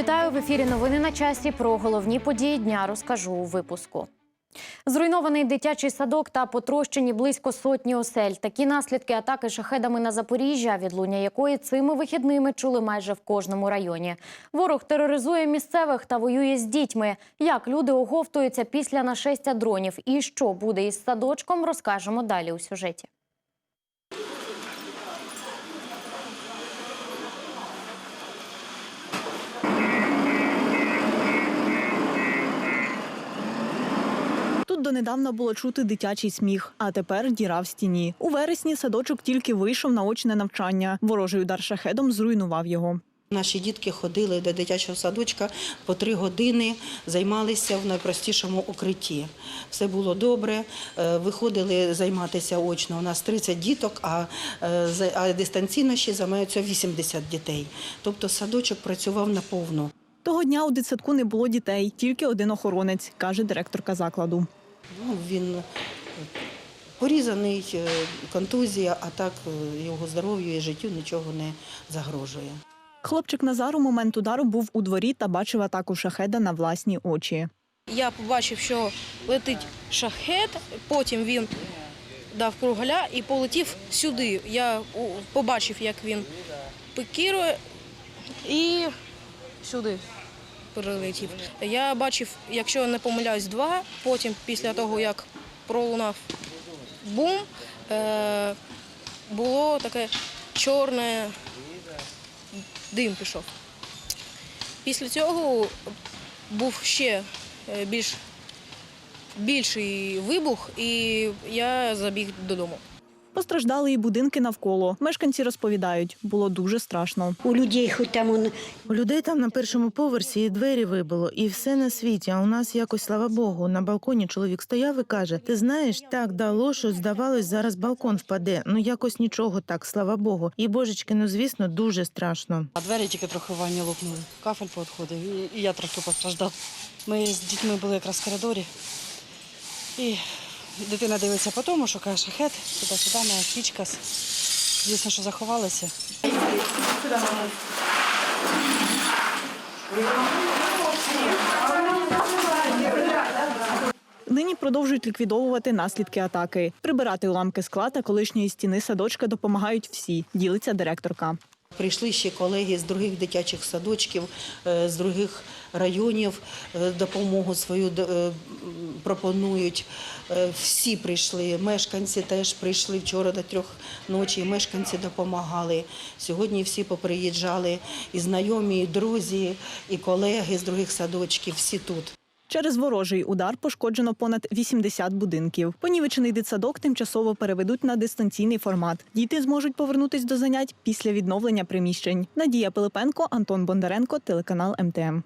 Вітаю в ефірі. Новини на часі. Про головні події дня розкажу у випуску. Зруйнований дитячий садок та потрощені близько сотні осель. Такі наслідки атаки шахедами на Запоріжжя, відлуння якої цими вихідними чули майже в кожному районі. Ворог тероризує місцевих та воює з дітьми. Як люди оговтуються після нашестя дронів і що буде із садочком, розкажемо далі у сюжеті. Тут донедавна було чути дитячий сміх, а тепер діра в стіні. У вересні садочок тільки вийшов на очне навчання. Ворожий удар шахедом зруйнував його. Наші дітки ходили до дитячого садочка по три години, займалися в найпростішому укритті. Все було добре. е, Виходили займатися очно. У нас 30 діток, е, а дистанційно ще займаються 80 дітей. Тобто садочок працював наповну. Того дня у дитсадку не було дітей, тільки один охоронець, каже директорка закладу. Ну, він е, порізаний, е, контузія, а так е, його здоров'ю і життю нічого не загрожує. Хлопчик Назар у момент удару був у дворі та бачив атаку шахеда на власні очі. Я побачив, що летить шахет, потім він дав кругаля і полетів сюди. Я побачив, як він пикірує і сюди прилетів. Я бачив, якщо не помиляюсь, два. Потім, після того, як пролунав бум, е, було таке чорне дим пішов. Після цього був ще е, більш більший вибух, і я забіг додому. Постраждали і будинки навколо. Мешканці розповідають, було дуже страшно. У людей хоч там он У людей там на першому поверсі і двері вибило, і все на світі. А у нас якось, слава Богу, на балконі чоловік стояв і каже: Ти знаєш, так дало, що здавалось, зараз балкон впаде. Ну якось нічого так, слава Богу. І божечки, ну звісно, дуже страшно. А двері тільки трохи в ванні лопнули. Кафель поотходив, і, і я трохи постраждав. Ми з дітьми були якраз в коридорі. І дитина дивиться по тому, шукає шахет, туди-сюди, моя кічка. Звісно, що заховалася. Нині продовжують ліквідовувати наслідки атаки. Прибирати уламки скла та колишньої стіни садочка допомагають всі, ділиться директорка. Прийшли ще колеги з других дитячих садочків, е, з других районів е, допомогу свою е, пропонують. Всі прийшли, мешканці теж прийшли вчора до трьох ночі. Мешканці допомагали. Сьогодні всі поприїжджали і знайомі, і друзі, і колеги з других садочків. Всі тут. Через ворожий удар пошкоджено понад 80 будинків. Понівечений дитсадок тимчасово переведуть на дистанційний формат. Діти зможуть повернутись до занять після відновлення приміщень. Надія Пилипенко, Антон Бондаренко, телеканал МТМ.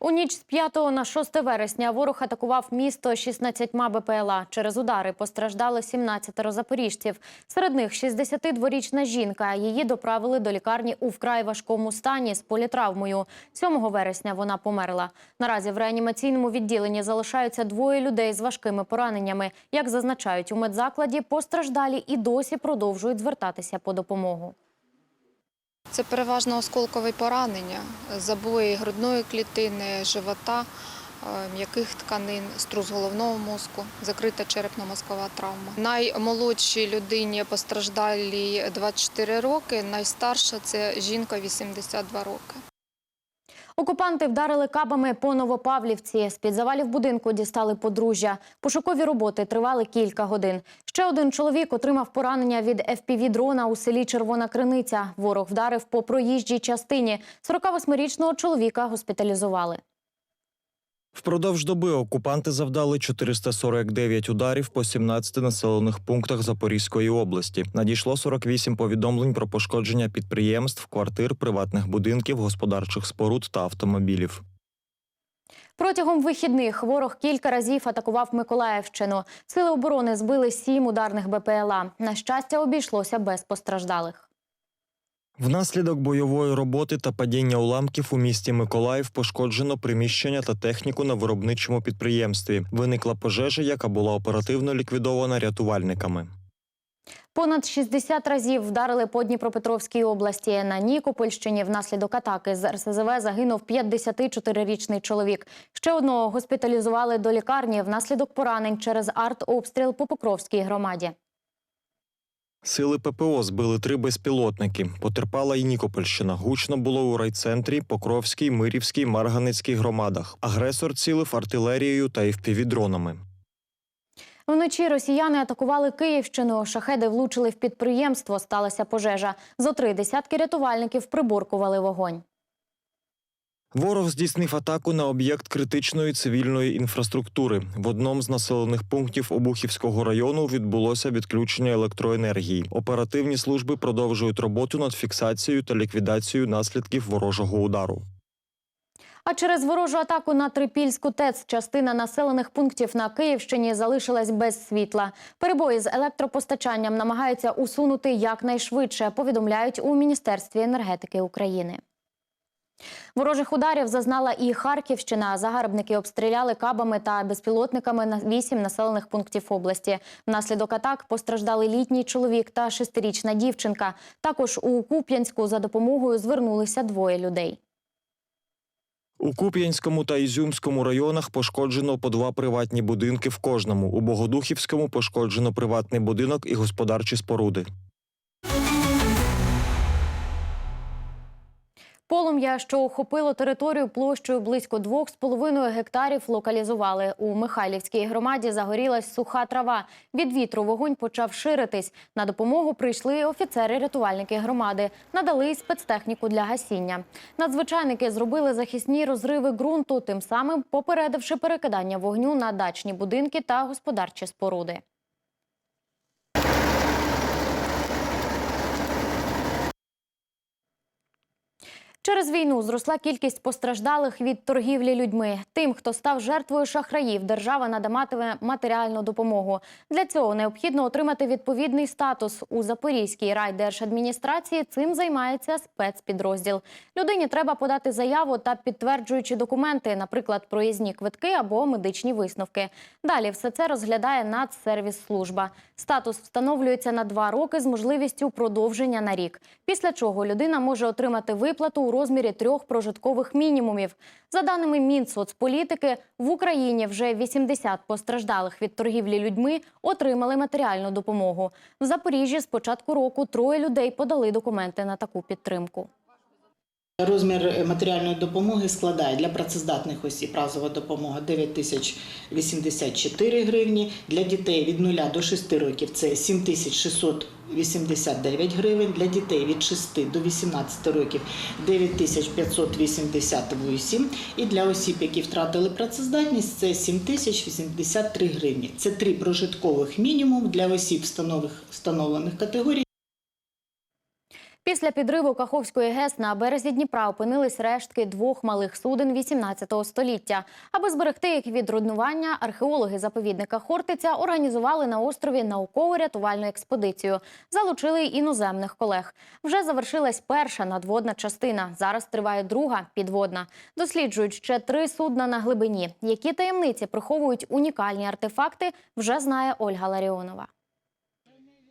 У ніч з 5 на 6 вересня ворог атакував місто 16 БПЛА. Через удари постраждали 17 запоріжців. Серед них 62-річна жінка. Її доправили до лікарні у вкрай важкому стані з політравмою. 7 вересня вона померла. Наразі в реанімаційному відділенні залишаються двоє людей з важкими пораненнями. Як зазначають у медзакладі, постраждалі і досі продовжують звертатися по допомогу. Це переважно осколкові поранення, забої грудної клітини, живота, е, м'яких тканин, струс головного мозку, закрита черепно-мозкова травма. Наймолодшій людині постраждалій 24 роки, найстарша це жінка 82 роки. Окупанти вдарили кабами по Новопавлівці. З-під завалів будинку дістали подружжя. Пошукові роботи тривали кілька годин. Ще один чоловік отримав поранення від FPV-дрона у селі Червона Криниця. Ворог вдарив по проїжджій частині. 48-річного чоловіка госпіталізували. Впродовж доби окупанти завдали 449 ударів по 17 населених пунктах Запорізької області. Надійшло 48 повідомлень про пошкодження підприємств, квартир, приватних будинків, господарчих споруд та автомобілів. Протягом вихідних ворог кілька разів атакував Миколаївщину. Сили оборони збили сім ударних БПЛА. На щастя, обійшлося без постраждалих. Внаслідок бойової роботи та падіння уламків у місті Миколаїв пошкоджено приміщення та техніку на виробничому підприємстві. Виникла пожежа, яка була оперативно ліквідована рятувальниками. Понад 60 разів вдарили по Дніпропетровській області. На Нікопольщині внаслідок атаки з РСЗВ загинув 54-річний чоловік. Ще одного госпіталізували до лікарні внаслідок поранень через артобстріл по Покровській громаді. Сили ППО збили три безпілотники. Потерпала і Нікопольщина. Гучно було у райцентрі, Покровській, Мирівській, Марганецькій громадах. Агресор цілив артилерією та FPV-дронами. Вночі росіяни атакували Київщину. Шахеди влучили в підприємство. Сталася пожежа. Зо три десятки рятувальників приборкували вогонь. Ворог здійснив атаку на об'єкт критичної цивільної інфраструктури. В одному з населених пунктів Обухівського району відбулося відключення електроенергії. Оперативні служби продовжують роботу над фіксацією та ліквідацією наслідків ворожого удару. А через ворожу атаку на Трипільську ТЕЦ частина населених пунктів на Київщині залишилась без світла. Перебої з електропостачанням намагаються усунути якнайшвидше, повідомляють у Міністерстві енергетики України. Ворожих ударів зазнала і Харківщина. Загарбники обстріляли кабами та безпілотниками на вісім населених пунктів області. Внаслідок атак постраждали літній чоловік та шестирічна дівчинка. Також у Куп'янську за допомогою звернулися двоє людей. У Куп'янському та Ізюмському районах пошкоджено по два приватні будинки в кожному. У Богодухівському пошкоджено приватний будинок і господарчі споруди. Полум'я, що охопило територію площею близько 2,5 гектарів, локалізували. У Михайлівській громаді загорілась суха трава. Від вітру вогонь почав ширитись. На допомогу прийшли офіцери-рятувальники громади. Надали спецтехніку для гасіння. Надзвичайники зробили захисні розриви ґрунту, тим самим попередивши перекидання вогню на дачні будинки та господарчі споруди. Через війну зросла кількість постраждалих від торгівлі людьми. Тим, хто став жертвою шахраїв, держава надаматиме матеріальну допомогу. Для цього необхідно отримати відповідний статус. У Запорізькій райдержадміністрації цим займається спецпідрозділ. Людині треба подати заяву та підтверджуючі документи, наприклад, проїзні квитки або медичні висновки. Далі все це розглядає Нацсервіс-служба. Статус встановлюється на два роки з можливістю продовження на рік. Після чого людина може отримати виплату у розмірі трьох прожиткових мінімумів. За даними Мінсоцполітики, в Україні вже 80 постраждалих від торгівлі людьми отримали матеріальну допомогу. В Запоріжжі з початку року троє людей подали документи на таку підтримку. Розмір матеріальної допомоги складає для працездатних осіб разова допомога 9 тисяч 84 гривні, для дітей від 0 до 6 років це 7 тисяч 689 гривень, для дітей від 6 до 18 років 9 тисяч 588 і для осіб, які втратили працездатність, це 7 тисяч 83 гривні. Це три прожиткових мінімум для осіб встановлених категорій. Після підриву Каховської ГЕС на березі Дніпра опинились рештки двох малих суден 18 століття. Аби зберегти їх від руйнування, археологи заповідника Хортиця організували на острові науково-рятувальну експедицію. Залучили іноземних колег. Вже завершилась перша надводна частина. Зараз триває друга підводна. Досліджують ще три судна на глибині. Які таємниці приховують унікальні артефакти, вже знає Ольга Ларіонова.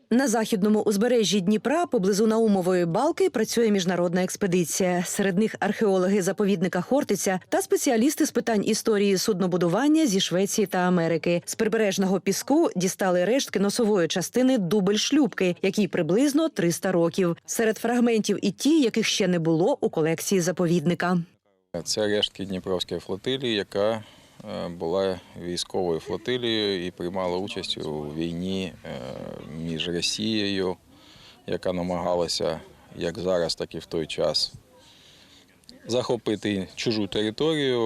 На західному узбережжі Дніпра поблизу Наумової балки працює міжнародна експедиція. Серед них археологи заповідника Хортиця та спеціалісти з питань історії суднобудування зі Швеції та Америки. З прибережного піску дістали рештки носової частини дубль шлюбки, якій приблизно 300 років. Серед фрагментів і ті, яких ще не було у колекції заповідника. Це рештки Дніпровської флотилії, яка була військовою флотилією і приймала участь у війні е, між Росією, яка намагалася як зараз, так і в той час захопити чужу територію,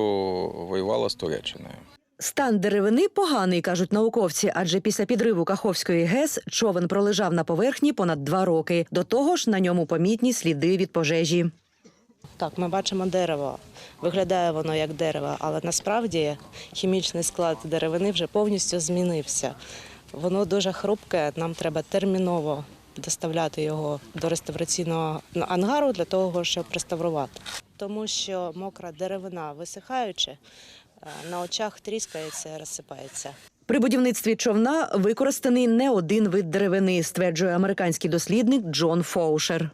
воювала з Туреччиною. Стан деревини поганий, кажуть науковці, адже після підриву Каховської ГЕС човен пролежав на поверхні понад два роки. До того ж, на ньому помітні сліди від пожежі. Так, ми бачимо дерево. Виглядає воно як дерево, але насправді хімічний склад деревини вже повністю змінився. Воно дуже хрупке, нам треба терміново доставляти його до реставраційного ангару для того, щоб реставрувати. Тому що мокра деревина висихаючи, е, на очах тріскається розсипається. При будівництві човна використаний не один вид деревини, стверджує американський дослідник Джон Фоушер.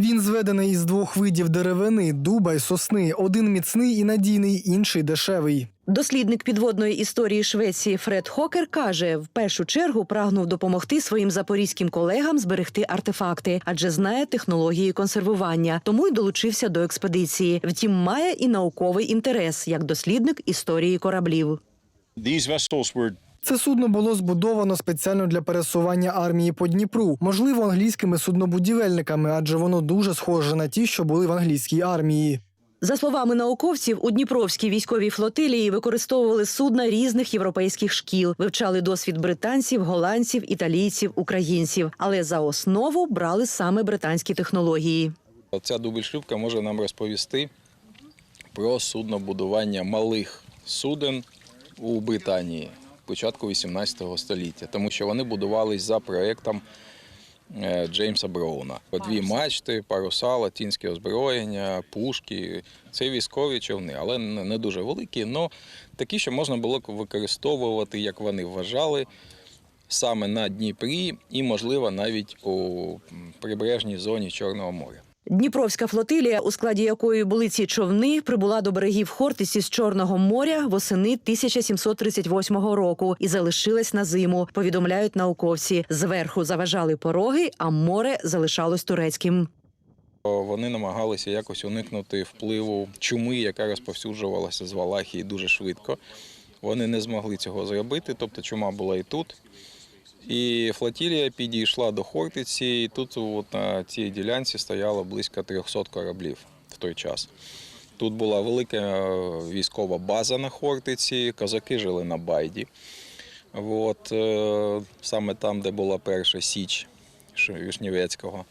Він зведений із двох видів деревини дуба й сосни. Один міцний і надійний, інший дешевий. Дослідник підводної історії Швеції Фред Хокер каже, в першу чергу прагнув допомогти своїм запорізьким колегам зберегти артефакти, адже знає технології консервування, тому й долучився до експедиції. Втім, має і науковий інтерес як дослідник історії кораблів. Це судно було збудовано спеціально для пересування армії по Дніпру, можливо, англійськими суднобудівельниками, адже воно дуже схоже на ті, що були в англійській армії. За словами науковців, у Дніпровській військовій флотилії використовували судна різних європейських шкіл, вивчали досвід британців, голландців, італійців, українців, але за основу брали саме британські технології. Ця дубль-шлюпка може нам розповісти про суднобудування малих суден у Британії початку 18 століття, тому що вони будувались за проектом е, Джеймса Броуна. Дві мачти, паруса, латинське озброєння, пушки. Це військові човни, але не дуже великі, але такі, що можна було використовувати, як вони вважали, саме на Дніпрі і, можливо, навіть у прибережній зоні Чорного моря. Дніпровська флотилія, у складі якої були ці човни, прибула до берегів Хортиці з Чорного моря восени 1738 року і залишилась на зиму. Повідомляють науковці. Зверху заважали пороги, а море залишалось турецьким. Вони намагалися якось уникнути впливу чуми, яка розповсюджувалася з Валахії дуже швидко. Вони не змогли цього зробити, тобто чума була і тут. І флотилія підійшла до Хортиці, і тут от на цій ділянці стояло близько 300 кораблів в той час. Тут була велика е, військова база на Хортиці, козаки жили на Байді. От, е, саме там, де була перша Січ Вишнівецького.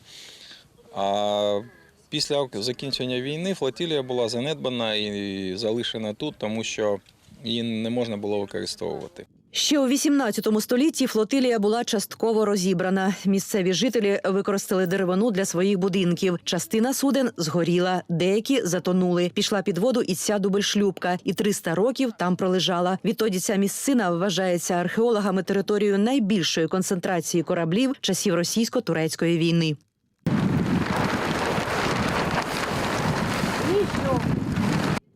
А після закінчення війни флотилія була занедбана і залишена тут, тому що її не можна було використовувати. Ще у 18 столітті флотилія була частково розібрана. Місцеві жителі використали деревину для своїх будинків. Частина суден згоріла, деякі затонули. Пішла під воду і ця дубльшлюбка, і 300 років там пролежала. Відтоді ця місцина вважається археологами територією найбільшої концентрації кораблів часів російсько-турецької війни.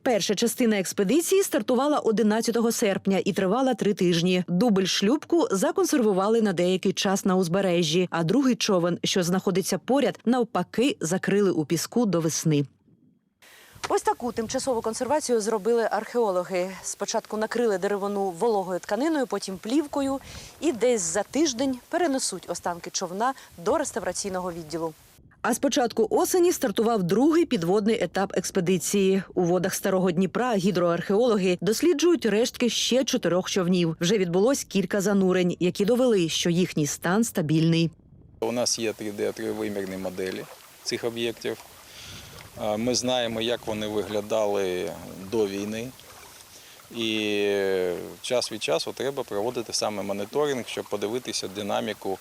Перша частина експедиції стартувала 11 серпня і тривала три тижні. Дубль шлюбку законсервували на деякий час на узбережжі, а другий човен, що знаходиться поряд, навпаки, закрили у піску до весни. Ось таку тимчасову консервацію зробили археологи. Спочатку накрили деревину вологою тканиною, потім плівкою, і десь за тиждень перенесуть останки човна до реставраційного відділу. А з початку осені стартував другий підводний етап експедиції. У водах старого Дніпра гідроархеологи досліджують рештки ще чотирьох човнів. Вже відбулось кілька занурень, які довели, що їхній стан стабільний. У нас є 3D-тривимірні моделі цих об'єктів. Ми знаємо, як вони виглядали до війни. І час від часу треба проводити саме моніторинг, щоб подивитися динаміку,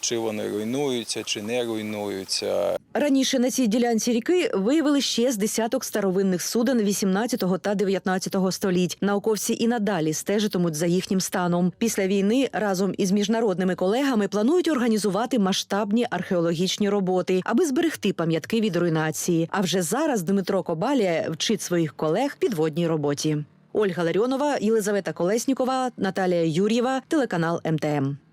чи вони руйнуються, чи не руйнуються. Раніше на цій ділянці ріки виявили ще з десяток старовинних суден 18 та 19 століть. Науковці і надалі стежитимуть за їхнім станом. Після війни разом із міжнародними колегами планують організувати масштабні археологічні роботи, аби зберегти пам'ятки від руйнації. А вже зараз Дмитро Кобалія вчить своїх колег підводній роботі. Ольга Ларіонова, Єлизавета Колеснікова, Наталія Юр'єва, телеканал МТМ.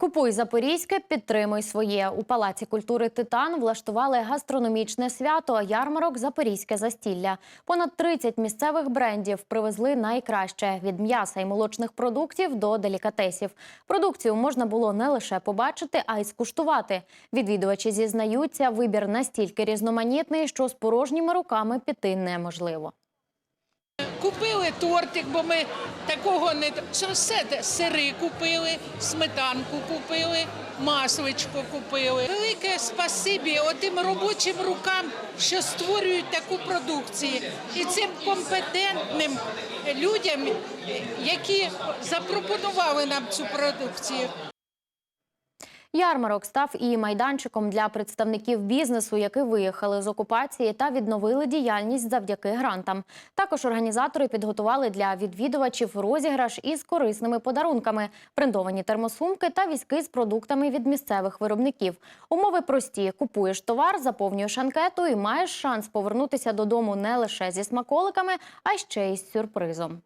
Купуй Запорізьке, підтримуй своє. У Палаці культури Титан влаштували гастрономічне свято ярмарок Запорізьке застілля. Понад 30 місцевих брендів привезли найкраще від м'яса і молочних продуктів до делікатесів. Продукцію можна було не лише побачити, а й скуштувати. Відвідувачі зізнаються, вибір настільки різноманітний, що з порожніми руками піти неможливо. Купили тортик, бо ми такого не все сири купили, сметанку купили, масличко купили. Велике спасибі отим робочим рукам, що створюють таку продукцію, і цим компетентним людям, які запропонували нам цю продукцію. Ярмарок став і майданчиком для представників бізнесу, які виїхали з окупації та відновили діяльність завдяки грантам. Також організатори підготували для відвідувачів розіграш із корисними подарунками, брендовані термосумки та візки з продуктами від місцевих виробників. Умови прості: купуєш товар, заповнюєш анкету і маєш шанс повернутися додому не лише зі смаколиками, а ще й з сюрпризом.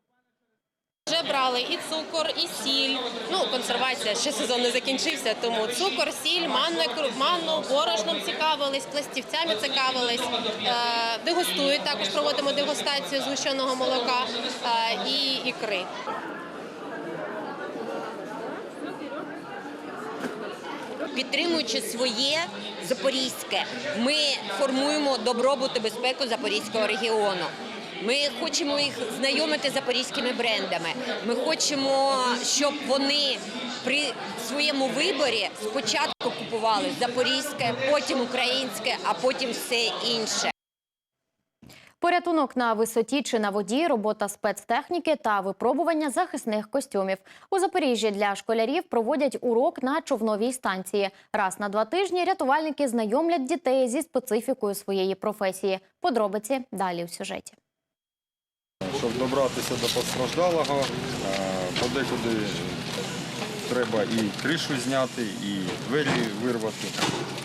Вже брали і цукор, і сіль. Ну, консервація ще сезон не закінчився, тому цукор, сіль, манну, манну борошном цікавились, пластівцями цікавились. Е, дегустують, також проводимо дегустацію згущеного молока е, і ікри. Підтримуючи своє запорізьке, ми формуємо добробут і безпеку запорізького регіону. Ми хочемо їх знайомити з запорізькими брендами. Ми хочемо, щоб вони при своєму виборі спочатку купували запорізьке, потім українське, а потім все інше. Порятунок на висоті чи на воді, робота спецтехніки та випробування захисних костюмів. У Запоріжжі для школярів проводять урок на човновій станції. Раз на два тижні рятувальники знайомлять дітей зі специфікою своєї професії. Подробиці далі в сюжеті. Щоб добратися до постраждалого, е, подекуди треба і кришу зняти, і двері вирвати.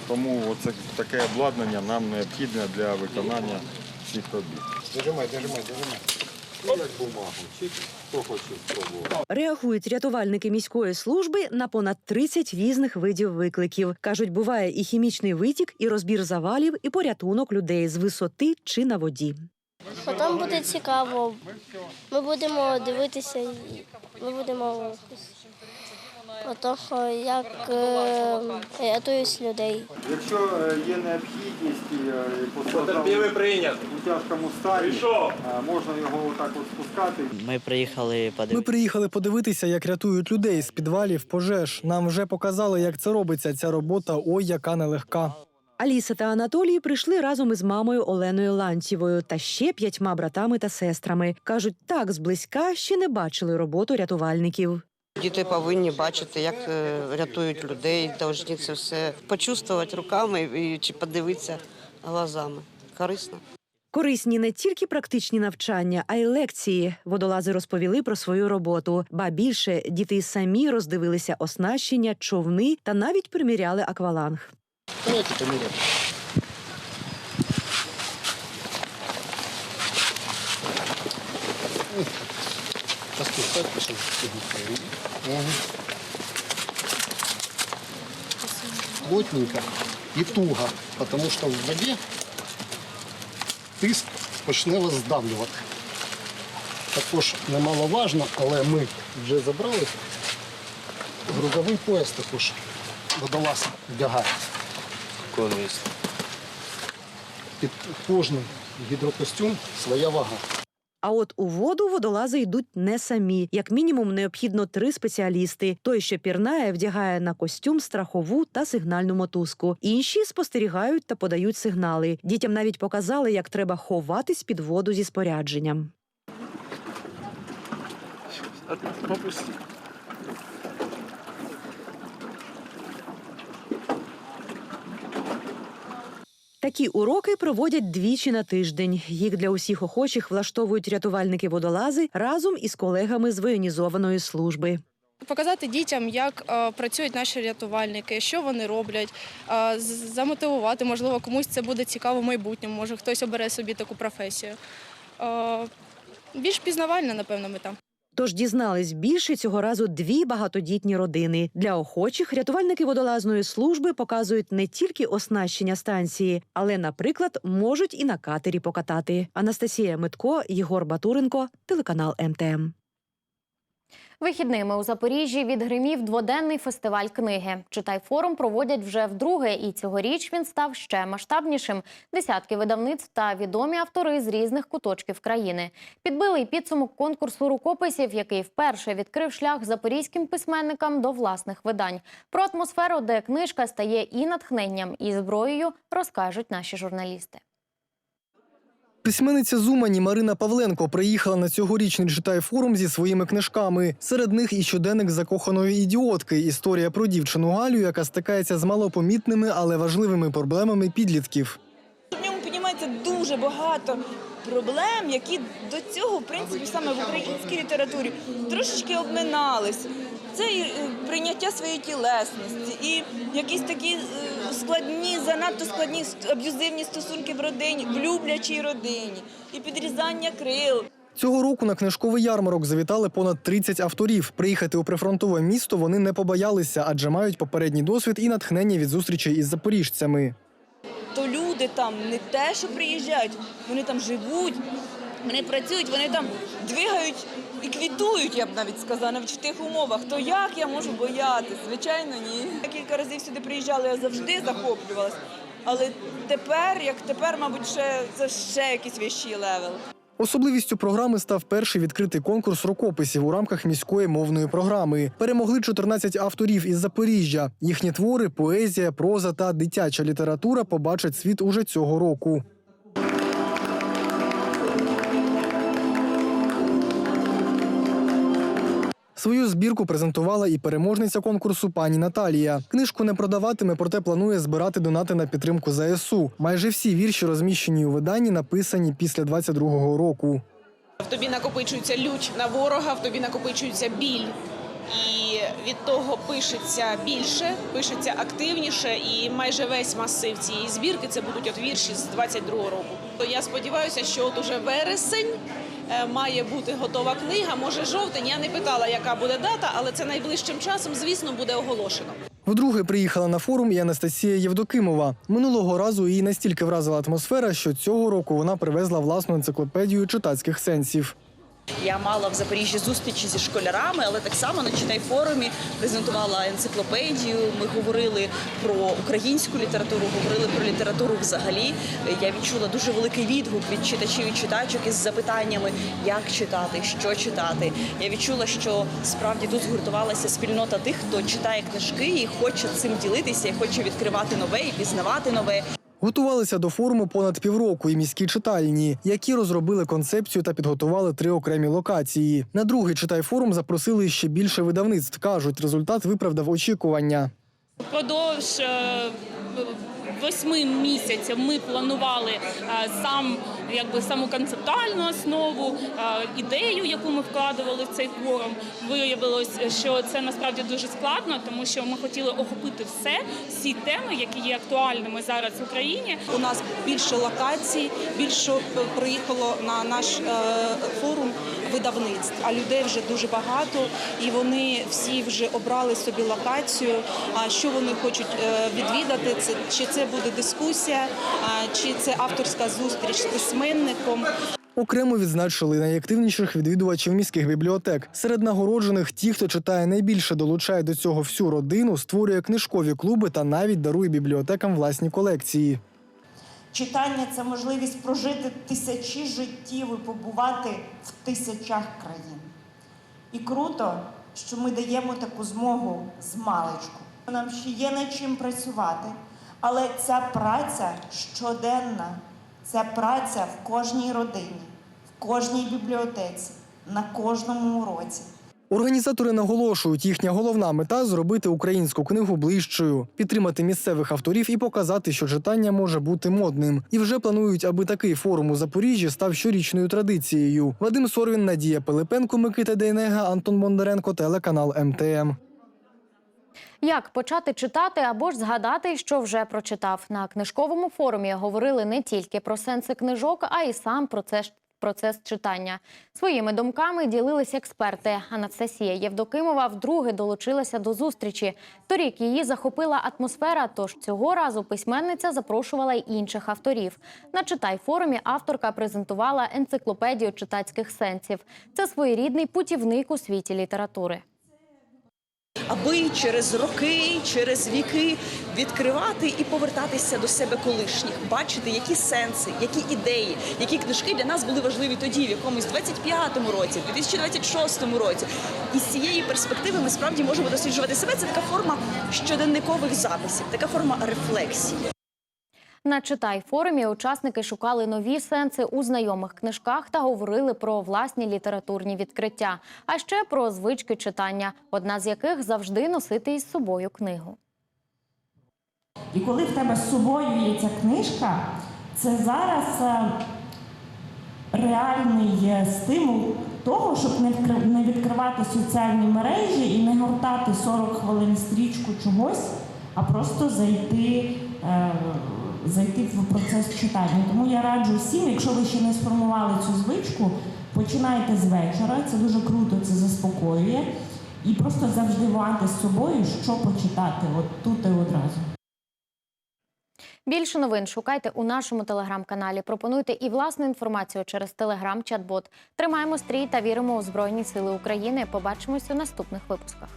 Тому оце таке обладнання нам необхідне для виконання цих робіт. Дожимай, дожимай, дожимай. Реагують рятувальники міської служби на понад 30 різних видів викликів. кажуть, буває і хімічний витік, і розбір завалів, і порятунок людей з висоти чи на воді. Потім буде цікаво. Ми будемо дивитися, ми будемо того, як е, рятують людей. Якщо е, є необхідність і е, у тяжкому стані, можна його отак от спускати. Ми приїхали Ми приїхали подивитися, як рятують людей з підвалів, пожеж. Нам вже показали, як це робиться. Ця робота ой, яка нелегка. Аліса та Анатолій прийшли разом із мамою Оленою Ланцівою та ще п'ятьма братами та сестрами. кажуть, так зблизька ще не бачили роботу рятувальників. Діти повинні бачити, як е, рятують людей, повинні це все почувствувати руками і чи подивитися глазами. Корисно. Корисні не тільки практичні навчання, а й лекції. Водолази розповіли про свою роботу. Ба більше діти самі роздивилися оснащення, човни та навіть приміряли акваланг. Давайте поміряємо. плотненько і туго, тому що в воді тиск почне вас здавлювати. Також немаловажно, але ми вже забрали. Грузовий пояс також водолаз вдягає. Під кожний гідрокостюм своя вага. А от у воду водолази йдуть не самі. Як мінімум, необхідно три спеціалісти. Той, що пірнає, вдягає на костюм страхову та сигнальну мотузку. Інші спостерігають та подають сигнали. Дітям навіть показали, як треба ховатись під воду зі спорядженням. Такі уроки проводять двічі на тиждень. Їх для усіх охочих влаштовують рятувальники-водолази разом із колегами з воєнізованої служби. Показати дітям, як е, працюють наші рятувальники, що вони роблять, е, замотивувати, можливо, комусь це буде цікаво в майбутньому, може хтось обере собі таку професію. Е, більш пізнавальна, напевно, мета. Тож дізнались більше цього разу дві багатодітні родини. Для охочих рятувальники водолазної служби показують не тільки оснащення станції, але, наприклад, можуть і на катері покатати. Анастасія Митко, Єгор Батуренко, телеканал МТМ. Вихідними у Запоріжжі відгримів дводенний фестиваль книги. Читай форум проводять вже вдруге, і цьогоріч він став ще масштабнішим. Десятки видавництв та відомі автори з різних куточків країни підбили й підсумок конкурсу рукописів, який вперше відкрив шлях запорізьким письменникам до власних видань. Про атмосферу, де книжка стає і натхненням, і зброєю, розкажуть наші журналісти. Письменниця з Умані Марина Павленко приїхала на цьогорічний читай форум зі своїми книжками. Серед них і щоденник закоханої ідіотки. Історія про дівчину Галю, яка стикається з малопомітними, але важливими проблемами підлітків. В ньому піднімається дуже багато проблем, які до цього, в принципі, саме в українській літературі трошечки обминались. Це і е, прийняття своєї тілесності, і якісь такі е, складні, занадто складні аб'юзивні стосунки в родині, в люблячій родині, і підрізання крил. Цього року на книжковий ярмарок завітали понад 30 авторів. Приїхати у прифронтове місто вони не побоялися, адже мають попередній досвід і натхнення від зустрічей із запоріжцями. То люди там не те, що приїжджають, вони там живуть, вони працюють, вони там двигають і квітують, я б навіть сказала, в тих умовах. То як я можу боятись? Звичайно, ні. Я кілька разів сюди приїжджала, я завжди захоплювалась. Але тепер, як тепер, мабуть, ще це ще якийсь вищий левел. Особливістю програми став перший відкритий конкурс рукописів у рамках міської мовної програми. Перемогли 14 авторів із Запоріжжя. Їхні твори, поезія, проза та дитяча література побачать світ уже цього року. Свою збірку презентувала і переможниця конкурсу пані Наталія. Книжку не продаватиме, проте планує збирати донати на підтримку ЗСУ. Майже всі вірші, розміщені у виданні, написані після 22-го року. В тобі накопичується лють на ворога, в тобі накопичується біль. І від того пишеться більше, пишеться активніше, і майже весь масив цієї збірки це будуть от вірші з 22-го року. То я сподіваюся, що от уже вересень має бути готова книга. Може, жовтень. Я не питала, яка буде дата, але це найближчим часом, звісно, буде оголошено. Вдруге приїхала на форум і Анастасія Євдокимова. Минулого разу її настільки вразила атмосфера, що цього року вона привезла власну енциклопедію читацьких сенсів. Я мала в Запоріжжі зустрічі зі школярами, але так само на читай форумі презентувала енциклопедію. Ми говорили про українську літературу, говорили про літературу взагалі. Я відчула дуже великий відгук від читачів і читачок із запитаннями, як читати, що читати. Я відчула, що справді тут згуртувалася спільнота тих, хто читає книжки і хоче цим ділитися, і хоче відкривати нове і пізнавати нове. Готувалися до форуму понад півроку і міські читальні, які розробили концепцію та підготували три окремі локації. На другий читай форум запросили ще більше видавництв. кажуть, результат виправдав очікування. Впродовж е, восьми місяців ми планували е, сам якби саму концептуальну основу, е, ідею, яку ми вкладували в цей форум. Виявилось, що це насправді дуже складно, тому що ми хотіли охопити все, всі теми, які є актуальними зараз в Україні. У нас більше локацій, більше приїхало на наш е, форум видавництв, а людей вже дуже багато, і вони всі вже обрали собі локацію. А що вони хочуть е, відвідати? Це чи це буде дискусія, чи це авторська зустріч з письменником. Окремо відзначили найактивніших відвідувачів міських бібліотек. Серед нагороджених ті, хто читає найбільше, долучає до цього всю родину, створює книжкові клуби та навіть дарує бібліотекам власні колекції. Читання це можливість прожити тисячі життів і побувати в тисячах країн. І круто, що ми даємо таку змогу з маличку. Нам ще є над чим працювати, але ця праця щоденна, ця праця в кожній родині, в кожній бібліотеці, на кожному уроці. Організатори наголошують, їхня головна мета зробити українську книгу ближчою, підтримати місцевих авторів і показати, що читання може бути модним. І вже планують, аби такий форум у Запоріжжі став щорічною традицією. Вадим Сорвін, Надія Пилипенко, Микита Дейнега, Антон Бондаренко, телеканал МТМ. Як почати читати або ж згадати, що вже прочитав на книжковому форумі. Говорили не тільки про сенси книжок, а й сам процес. Процес читання своїми думками ділились експерти. Анастасія Євдокимова вдруге долучилася до зустрічі. Торік її захопила атмосфера. Тож цього разу письменниця запрошувала й інших авторів. На читай форумі авторка презентувала енциклопедію читацьких сенсів. Це своєрідний путівник у світі літератури. Аби через роки, через віки відкривати і повертатися до себе колишніх, бачити, які сенси, які ідеї, які книжки для нас були важливі тоді, в якомусь 25-му році, 2026 році. І з цієї перспективи ми справді можемо досліджувати себе. Це така форма щоденникових записів, така форма рефлексії. На читай форумі учасники шукали нові сенси у знайомих книжках та говорили про власні літературні відкриття, а ще про звички читання, одна з яких завжди носити із собою книгу. І коли в тебе з собою є ця книжка, це зараз е, реальний е, стимул того, щоб не відкривати соціальні мережі і не гортати 40 хвилин стрічку чогось, а просто зайти, е, зайти в процес читання. Тому я раджу всім, якщо ви ще не сформували цю звичку, починайте з вечора. Це дуже круто, це заспокоює. І просто завжди мати з собою, що почитати, от тут і одразу. Більше новин шукайте у нашому телеграм-каналі. Пропонуйте і власну інформацію через телеграм-чат-бот. Тримаємо стрій та віримо у Збройні Сили України. Побачимось у наступних випусках.